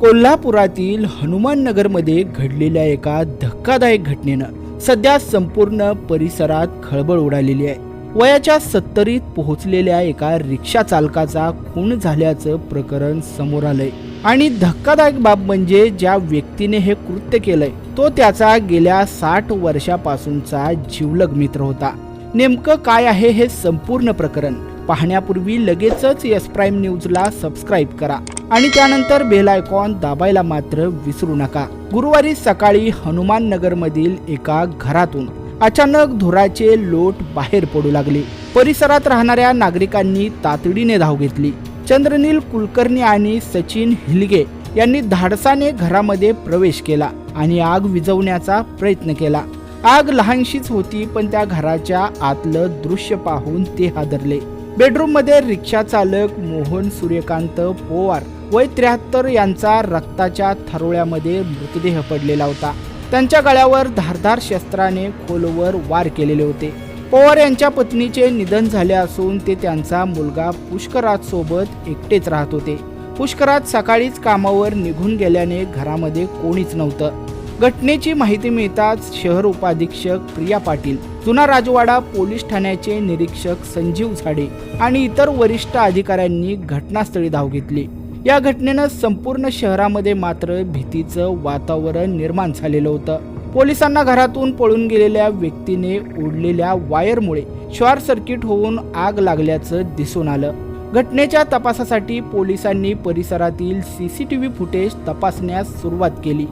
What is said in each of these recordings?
कोल्हापुरातील हनुमाननगरमध्ये घडलेल्या एका धक्कादायक घटनेनं सध्या संपूर्ण परिसरात खळबळ उडालेली आहे. वयाच्या सत्तरीत पोहोचलेल्या एका रिक्षा चालकाचा खून झाल्याचं प्रकरण समोर आलंय. आणि धक्कादायक बाब म्हणजे ज्या व्यक्तीने हे कृत्य केलंय तो त्याचा गेल्या साठ वर्षापासूनचा जिवलग मित्र होता. नेमकं काय आहे हे संपूर्ण प्रकरण? पाहण्यापूर्वी लगेचच एस प्राईम न्यूजला सबस्क्राईब करा आणि त्यानंतर बेल आयकॉन दाबायला मात्र विसरू नका. गुरुवारी सकाळी हनुमान नगर मधील एका घरातून अचानक धुराचे लोट बाहेर पडू लागले. परिसरात राहणाऱ्या नागरिकांनी तातडीने धाव घेतली. चंद्रनील कुलकर्णी आणि सचिन हिलगे यांनी धाडसाने घरामध्ये प्रवेश केला आणि आग विझवण्याचा प्रयत्न केला. आग लहानशीच होती पण त्या घराच्या आतलं दृश्य पाहून ते हादरले. बेडरूममध्ये रिक्षा चालक मोहन सूर्यकांत पोवार वय त्र्याहत्तर यांचा रक्ताच्या थरोळ्यामध्ये मृतदेह पडलेला होता. त्यांच्या गळ्यावर धारधार शस्त्राने खोलवर वार केलेले होते. पवार यांच्या पत्नीचे निधन झाले असून ते त्यांचा मुलगा पुष्कराज सोबत एकटेच राहत होते. पुष्कराज सकाळीच कामावर निघून गेल्याने घरामध्ये कोणीच नव्हतं. घटनेची माहिती मिळताच शहर उपाधीक्षक प्रिया पाटील जुना राजवाडा पोलीस ठाण्याचे निरीक्षक संजीव झाडे आणि इतर वरिष्ठ अधिकाऱ्यांनी घटनास्थळी धाव घेतली. या घटनेनं संपूर्ण शहरामध्ये मात्र भीतीचं वातावरण निर्माण झालेलं होतं. पोलिसांना घरातून पळून गेलेल्या व्यक्तीने ओढलेल्या वायरमुळे शॉर्ट सर्किट होऊन आग लागल्याचं दिसून आलं. घटनेच्या तपासासाठी पोलिसांनी परिसरातील C C T V footage तपासण्यास सुरुवात केली.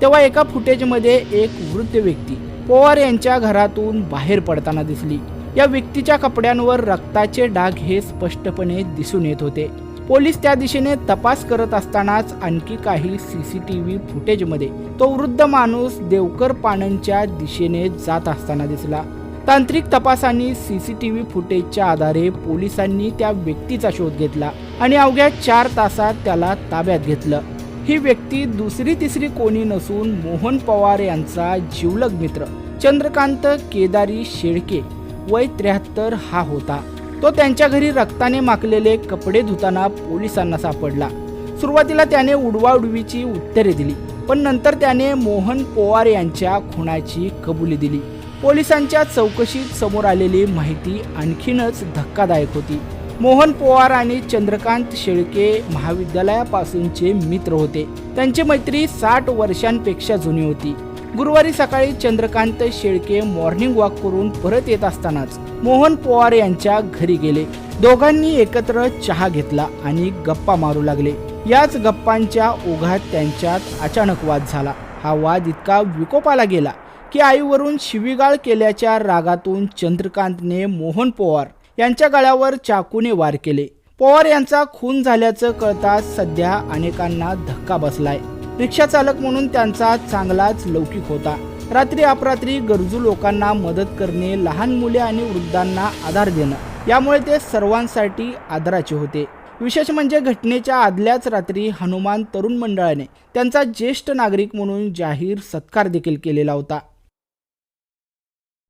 तेव्हा एका फुटेजमध्ये एक वृद्ध व्यक्ती पवार यांच्या घरातून बाहेर पडताना दिसली. या व्यक्तीच्या कपड्यांवर रक्ताचे डाग हे स्पष्टपणे दिसून येत होते. पोलीस त्या दिशेने तपास करत असतानाच आणखी काही सीसीटीव्ही फुटेजमध्ये तो वृद्ध माणूस देवकर पाण्यांच्या दिशेने जात असताना दिसला. तांत्रिक तपासाने सीसीटीव्ही फुटेजच्या आधारे पोलिसांनी त्या व्यक्तीचा शोध घेतला आणि अवघ्या चार तासात त्याला ताब्यात घेतलं. ही व्यक्ती दुसरी तिसरी कोणी नसून मोहन पवार यांचा जीवलग मित्र चंद्रकांत केदारी शेळके वय त्र्याहत्तर हा होता. तो त्यांच्या घरी रक्ताने माकलेले कपडे धुताना पोलिसांना सापडला. सुरुवातीला त्याने उडवाउडवीची उत्तरे दिली पण नंतर त्याने मोहन पवार यांच्या खुनाची कबुली दिली. पोलिसांच्या चौकशीत समोर आलेली माहिती आणखीनच धक्कादायक होती. मोहन पवार आणि चंद्रकांत शेळके महाविद्यालयापासूनचे मित्र होते. त्यांची मैत्री साठ वर्षांपेक्षा जुनी होती. गुरुवारी सकाळी चंद्रकांत शेळके मॉर्निंग वॉक करून परत येत असतानाच मोहन पवार यांच्या घरी गेले. दोघांनी एकत्र चहा घेतला आणि गप्पा मारू लागले. याच गप्पांच्या ओघात त्यांच्यात अचानक वाद झाला. हा वाद इतका विकोपाला गेला की आईवरून शिवीगाळ केल्याच्या रागातून चंद्रकांतने मोहन पवार यांच्या गळ्यावर चाकूने वार केले. पवार यांचा खून झाल्याचं कळताच सध्या अनेकांना धक्का बसलाय. रिक्षा चालक म्हणून त्यांचा चांगलाच लौकिक होता. रात्री अपरात्री गरजू लोकांना मदत करणे लहान मुले आणि वृद्धांना आधार देणं यामुळे ते सर्वांसाठी आदराचे होते. विशेष म्हणजे घटनेच्या आदल्याच रात्री हनुमान तरुण मंडळाने त्यांचा ज्येष्ठ नागरिक म्हणून जाहीर सत्कार देखील केलेला होता.